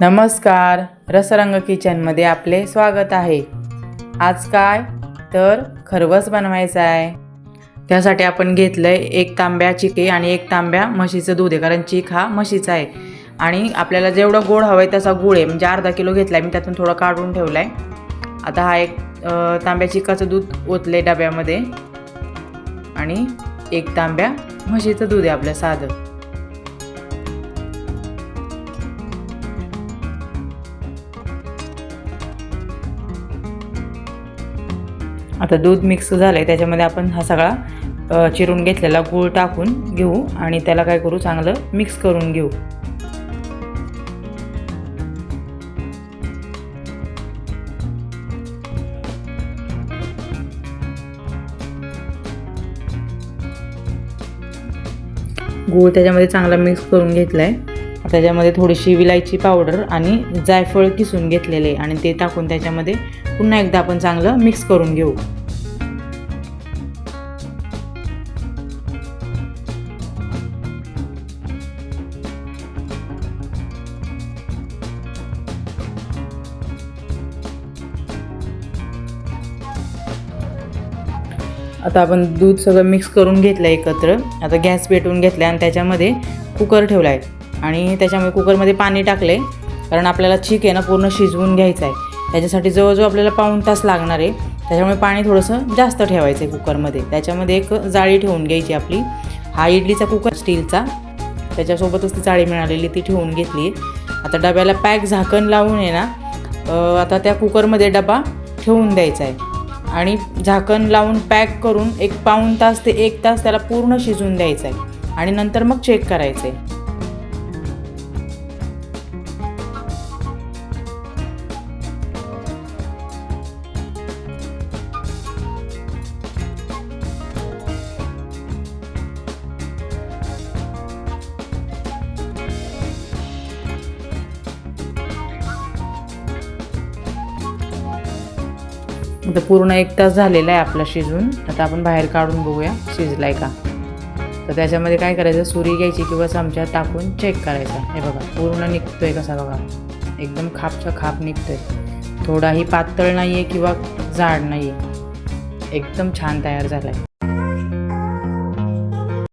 नमस्कार. रसरंग किचनमध्ये आपले स्वागत आहे. आज काय तर खरवस बनवायचं आहे. त्यासाठी आपण घेतलं आहे एक तांब्या चिके आणि एक तांब्या म्हशीचं दूध आहे कारण चीक हा म्हशीचा आहे. आणि आपल्याला जेवढं गोड हवं आहे तसा गुळ आहे. म्हणजे अर्धा किलो घेतला आहे मी त्यातून थोडं काढून ठेवला आहे आता हा एक तांब्या चिकाचं दूध ओतलं आहे डब्यामध्ये. आणि एक तांब्या म्हशीचं दूध आहे आपलं साधं. आता दूध मिक्स झालं आहे त्याच्यामध्ये आपण हा सगळा चिरून घेतलेला गूळ टाकून घेऊ आणि त्याला काय करू चांगलं मिक्स करून घेऊ. गूळ त्याच्यामध्ये चांगला मिक्स करून घेतला आहे त्याच्यामध्ये थोडीशी विलायची पावडर आणि जायफळ किसून घेतलेले आणि ते टाकून त्याच्यामध्ये पुन्हा एकदा आपण चांगलं मिक्स करून घेऊ. आता आपण दूध सगळं मिक्स करून घेतलं एकत्र. आता गॅस पेटवून घेतला आणि त्याच्यामध्ये कुकर ठेवला आहे आणि त्याच्यामुळे कुकरमध्ये पाणी टाकले. कारण आपल्याला चिक आहे ना पूर्ण शिजवून घ्यायचं आहे त्याच्यासाठी जवळजवळ आपल्याला पाऊण तास लागणार आहे. त्याच्यामुळे पाणी थोडंसं जास्त ठेवायचं आहे कुकरमध्ये. त्याच्यामध्ये एक जाळी ठेवून घ्यायची आपली. हा इडलीचा कुकर स्टीलचा. त्याच्यासोबतच ती जाळी मिळालेली ती ठेवून घेतली. आता डब्याला पॅक झाकण लावून आहे ना आता त्या कुकरमध्ये डबा ठेवून द्यायचा आहे आणि झाकण लावून पॅक करून एक पाऊण तास ते एक तास त्याला पूर्ण शिजवून द्यायचं आहे आणि नंतर मग चेक करायचं आहे आता पूर्ण एक तास झालेला आहे आपला शिजून. आता आपण बाहेर काढून बघूया शिजलाय का. तर त्याच्यामध्ये काय करायचं सुरी घ्यायची किंवा चमचा टाकून चेक करायचा. हे बघा पूर्ण निघतोय कसा बघा. एकदम खापचा खाप निघतोय. थोडाही पातळ नाही आहे किंवा जाड नाही आहे एकदम छान तयार झाला आहे